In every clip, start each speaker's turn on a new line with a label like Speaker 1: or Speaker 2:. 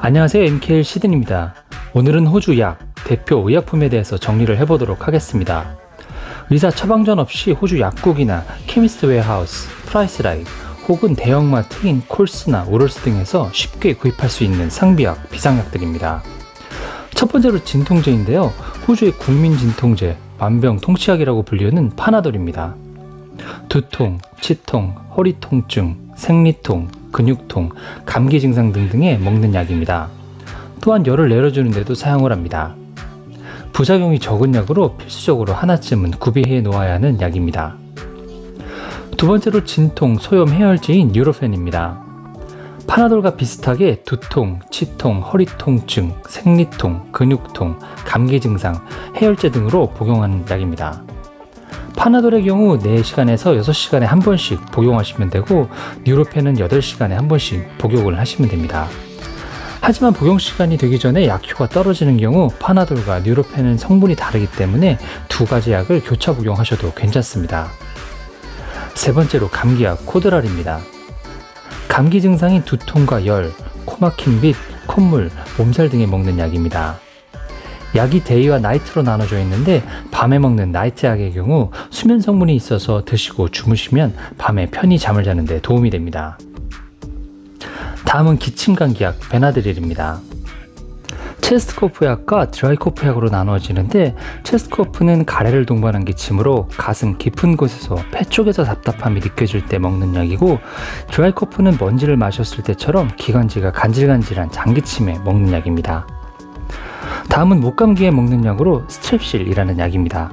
Speaker 1: 안녕하세요. MKL 시든입니다. 오늘은 호주 약, 대표 의약품에 대해서 정리를 해보도록 하겠습니다. 의사 처방전 없이 호주 약국이나 케미스트 웨어하우스, 프라이스라이트 혹은 대형마트인 콜스나 오럴스 등에서 쉽게 구입할 수 있는 상비약, 비상약들입니다. 첫 번째로 진통제인데요. 호주의 국민 진통제, 만병 통치약이라고 불리는 파나돌입니다. 두통, 치통, 허리 통증, 생리통, 근육통, 감기 증상 등등에 먹는 약입니다. 또한 열을 내려주는데도 사용을 합니다. 부작용이 적은 약으로 필수적으로 하나쯤은 구비해 놓아야 하는 약입니다. 두 번째로 진통, 소염, 해열제인 뉴로펜입니다. 파나돌과 비슷하게 두통, 치통, 허리 통증, 생리통, 근육통, 감기 증상, 해열제 등으로 복용하는 약입니다. 파나돌의 경우 4시간에서 6시간에 한 번씩 복용하시면 되고 뉴로펜은 8시간에 한 번씩 복용을 하시면 됩니다. 하지만 복용 시간이 되기 전에 약효가 떨어지는 경우 파나돌과 뉴로펜은 성분이 다르기 때문에 두 가지 약을 교차 복용하셔도 괜찮습니다. 세 번째로 감기약 코드랄입니다. 감기 증상인 두통과 열, 코막힘 및 콧물, 몸살 등에 먹는 약입니다. 약이 데이와 나이트로 나눠져 있는데 밤에 먹는 나이트 약의 경우 수면 성분이 있어서 드시고 주무시면 밤에 편히 잠을 자는데 도움이 됩니다. 다음은 기침 감기약 베나드릴입니다. 체스트코프 약과 드라이코프 약으로 나누어지는데 체스트코프는 가래를 동반한 기침으로 가슴 깊은 곳에서 폐 쪽에서 답답함이 느껴질 때 먹는 약이고 드라이코프는 먼지를 마셨을 때처럼 기관지가 간질간질한 장기침에 먹는 약입니다. 다음은 목감기에 먹는 약으로 스트랩실이라는 약입니다.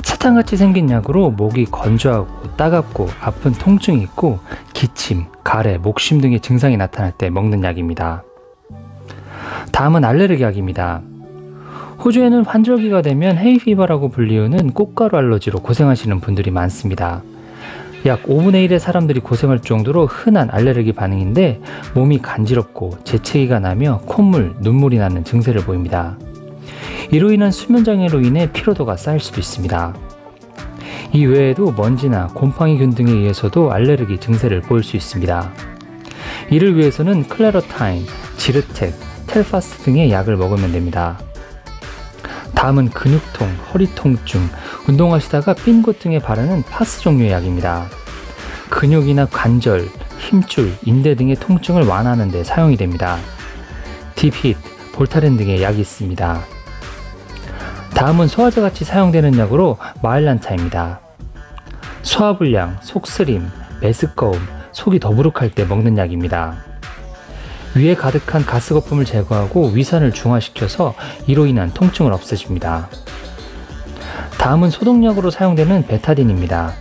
Speaker 1: 사탕같이 생긴 약으로 목이 건조하고 따갑고 아픈 통증이 있고 기침, 가래, 목심 등의 증상이 나타날 때 먹는 약입니다. 다음은 알레르기 약입니다. 호주에는 환절기가 되면 헤이피버라고 불리우는 꽃가루 알러지로 고생하시는 분들이 많습니다. 약 5분의 1의 사람들이 고생할 정도로 흔한 알레르기 반응인데 몸이 간지럽고 재채기가 나며 콧물, 눈물이 나는 증세를 보입니다. 이로 인한 수면장애로 인해 피로도가 쌓일 수도 있습니다. 이 외에도 먼지나 곰팡이균 등에 의해서도 알레르기 증세를 보일 수 있습니다. 이를 위해서는 클레로타임, 지르텍, 텔파스 등의 약을 먹으면 됩니다. 다음은 근육통, 허리 통증, 운동하시다가 삔곳 등에 바르는 파스 종류의 약입니다. 근육이나 관절, 힘줄, 인대 등의 통증을 완화하는 데 사용이 됩니다. 딥히트, 볼타렌 등의 약이 있습니다. 다음은 소화제 같이 사용되는 약으로 마일란타입니다. 소화불량, 속쓰림, 메스꺼움, 속이 더부룩할 때 먹는 약입니다. 위에 가득한 가스 거품을 제거하고 위산을 중화시켜서 이로 인한 통증을 없애줍니다. 다음은 소독약으로 사용되는 베타딘입니다.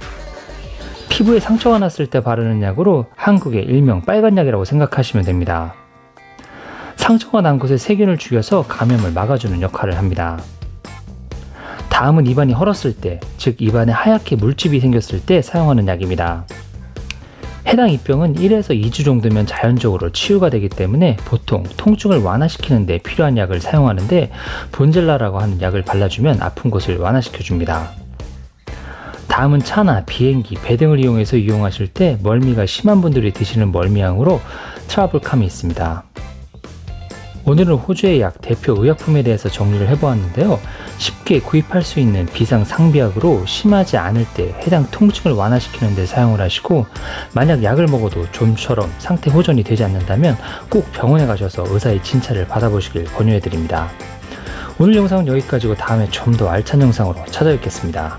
Speaker 1: 피부에 상처가 났을 때 바르는 약으로 한국의 일명 빨간약이라고 생각하시면 됩니다. 상처가 난 곳에 세균을 죽여서 감염을 막아주는 역할을 합니다. 다음은 입안이 헐었을 때, 즉 입안에 하얗게 물집이 생겼을 때 사용하는 약입니다. 해당 입병은 1에서 2주 정도면 자연적으로 치유가 되기 때문에 보통 통증을 완화시키는 데 필요한 약을 사용하는데 본젤라라고 하는 약을 발라주면 아픈 곳을 완화시켜 줍니다. 다음은 차나 비행기, 배 등을 이용해서 이용하실 때 멀미가 심한 분들이 드시는 멀미약으로 트러블캄이 있습니다. 오늘은 호주의 약 대표 의약품에 대해서 정리를 해보았는데요. 쉽게 구입할 수 있는 비상 상비약으로 심하지 않을 때 해당 통증을 완화시키는 데 사용을 하시고 만약 약을 먹어도 좀처럼 상태 호전이 되지 않는다면 꼭 병원에 가셔서 의사의 진찰을 받아보시길 권유해 드립니다. 오늘 영상은 여기까지고 다음에 좀 더 알찬 영상으로 찾아뵙겠습니다.